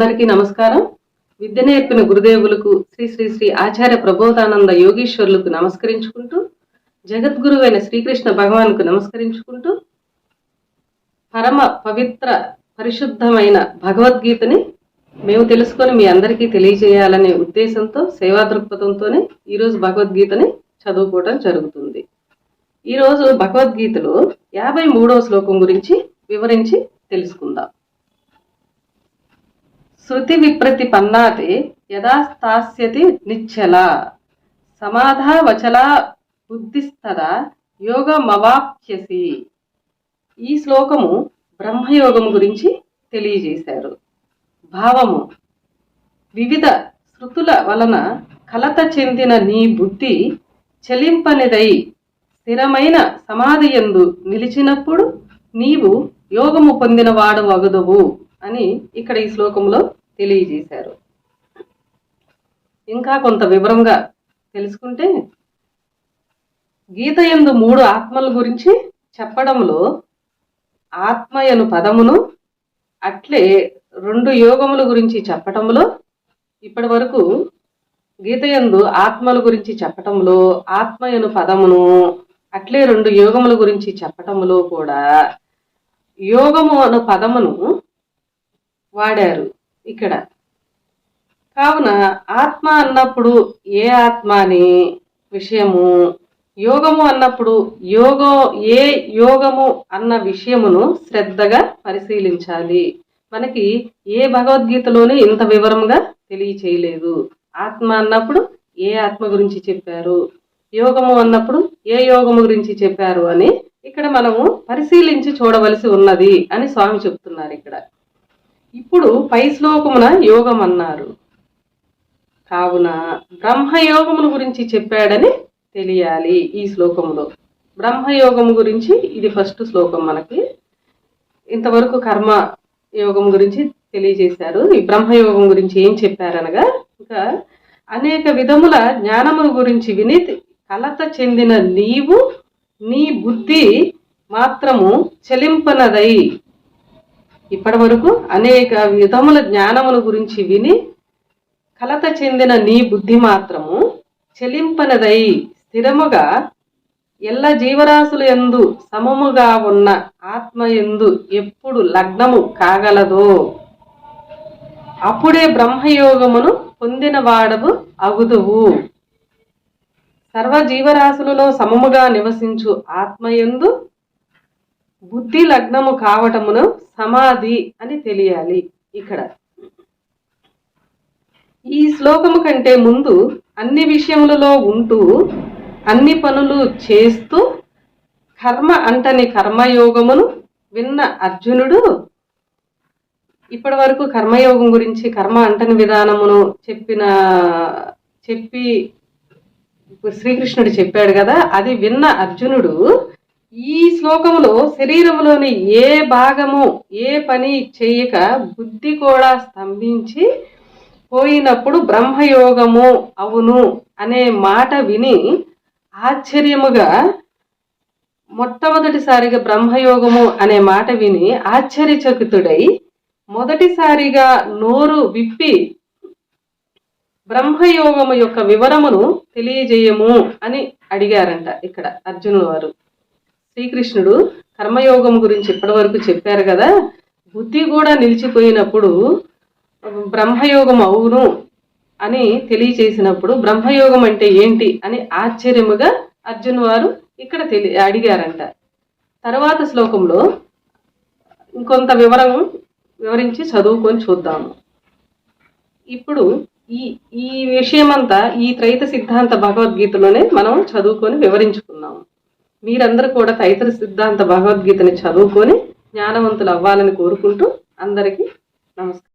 అందరికీ నమస్కారం. విద్య నేర్పిన గురుదేవులకు శ్రీ శ్రీ శ్రీ ఆచార్య ప్రబోధానంద యోగీశ్వరులకు నమస్కరించుకుంటూ జగద్గురువైన శ్రీకృష్ణ భగవాన్కు నమస్కరించుకుంటూ పరమ పవిత్ర పరిశుద్ధమైన భగవద్గీతని మేము తెలుసుకొని మీ అందరికీ తెలియజేయాలనే ఉద్దేశంతో సేవా దృక్పథంతోనే ఈరోజు భగవద్గీతని చదువుకోవడం జరుగుతుంది. ఈరోజు భగవద్గీతలో యాభై మూడవ శ్లోకం గురించి వివరించి తెలుసుకుందాం. శృతి విప్రతి పన్నాతే యదా స్థాస్యతి నిశ్చల సమాధా వచలా బుద్ధిస్తదా యోగమవాప్యసి ఈ శ్లోకము బ్రహ్మయోగం గురించి తెలియజేశారు. భావము వివిధ శృతుల వలన కలత చెందిన నీ బుద్ధి చలింపనిదై స్థిరమైన సమాధి ఎందు నిలిచినప్పుడు నీవు యోగము పొందిన వాడు వగదువు అని ఇక్కడ ఈ శ్లోకంలో తెలియజేశారు. ఇంకా కొంత వివరంగా తెలుసుకుంటే గీత యందు మూడు ఆత్మల గురించి చెప్పడంలో ఆత్మయను పదమును అట్లే రెండు యోగముల గురించి చెప్పటంలో ఇప్పటి వరకు గీతయందు ఆత్మల గురించి చెప్పటంలో ఆత్మయను పదమును అట్లే రెండు యోగముల గురించి చెప్పటంలో కూడా యోగము అను పదమును వాడారు ఇక్కడ. కావున ఆత్మ అన్నప్పుడు ఏ ఆత్మ అని విషయము యోగము అన్నప్పుడు యోగం ఏ యోగము అన్న విషయమును శ్రద్ధగా పరిశీలించాలి. మనకి ఏ భగవద్గీతలోనే ఇంత వివరంగా తెలియచేయలేదు. ఆత్మ అన్నప్పుడు ఏ ఆత్మ గురించి చెప్పారు? యోగము అన్నప్పుడు ఏ యోగము గురించి చెప్పారు అని ఇక్కడ మనము పరిశీలించి చూడవలసి ఉన్నది అని స్వామి చెప్తున్నారు ఇక్కడ. ఇప్పుడు పై శ్లోకమున యోగం అన్నారు కావున బ్రహ్మయోగమును గురించి చెప్పాడని తెలియాలి ఈ శ్లోకములో. బ్రహ్మయోగం గురించి ఇది ఫస్ట్ శ్లోకం మనకి. ఇంతవరకు కర్మ యోగం గురించి తెలియజేశారు. ఈ బ్రహ్మయోగం గురించి ఏం చెప్పారనగా ఇంకా అనేక విధముల జ్ఞానముల గురించి విని కలత చెందిన నీవు నీ బుద్ధి మాత్రము చెలింపనదై ఇప్పటి వరకు అనేక విధముల జ్ఞానముల గురించి విని కలత చెందిన నీ బుద్ధి మాత్రము చెలింపనదై స్థిరముగా ఎల్ల జీవరాశుల ఎందు సమముగా ఉన్న ఆత్మ ఎందు ఎప్పుడు లగ్నము కాగలదో అప్పుడే బ్రహ్మయోగమును పొందిన వాడవు అగుదువు. సర్వ జీవరాశులలో సమముగా నివసించు ఆత్మయందు బుద్ధి లగ్నము కావటమును సమాధి అని తెలియాలి ఇక్కడ. ఈ శ్లోకము కంటే ముందు అన్ని విషయములలో ఉంటూ అన్ని పనులు చేస్తూ కర్మ అంటని కర్మయోగమును విన్న అర్జునుడు ఇప్పటి వరకు కర్మయోగం గురించి కర్మ అంటని విధానమును చెప్పిన చెప్పి శ్రీకృష్ణుడు చెప్పాడు కదా అది విన్న అర్జునుడు ఈ శ్లోకములో శరీరములోని ఏ భాగము ఏ పని చేయక బుద్ధి కూడా స్తంభించి పోయినప్పుడు బ్రహ్మయోగము అవును అనే మాట విని ఆశ్చర్యముగా మొట్టమొదటిసారిగా బ్రహ్మయోగము అనే మాట విని ఆశ్చర్యచకితుడై మొదటిసారిగా నోరు విప్పి బ్రహ్మయోగము యొక్క వివరమును తెలియజేయము అని అడిగారంట ఇక్కడ అర్జునుడు వారు. శ్రీకృష్ణుడు కర్మయోగం గురించి ఇప్పటివరకు చెప్పారు కదా. బుద్ధి కూడా నిలిచిపోయినప్పుడు బ్రహ్మయోగం అవును అని తెలియచేసినప్పుడు బ్రహ్మయోగం అంటే ఏంటి అని ఆశ్చర్యముగా అర్జున్ వారు ఇక్కడ తెలి అడిగారంట. తర్వాత శ్లోకంలో ఇంకొంత వివరం వివరించి చదువుకొని చూద్దాము. ఇప్పుడు ఈ ఈ విషయమంతా ఈ త్రైత సిద్ధాంత భగవద్గీతలోనే మనం చదువుకొని వివరించుకున్నాము. మీరందరూ కూడా తైతర సిద్ధాంత భగవద్గీతని చదువుకొని జ్ఞానవంతులు అవ్వాలని కోరుకుంటూ అందరికీ నమస్కారం.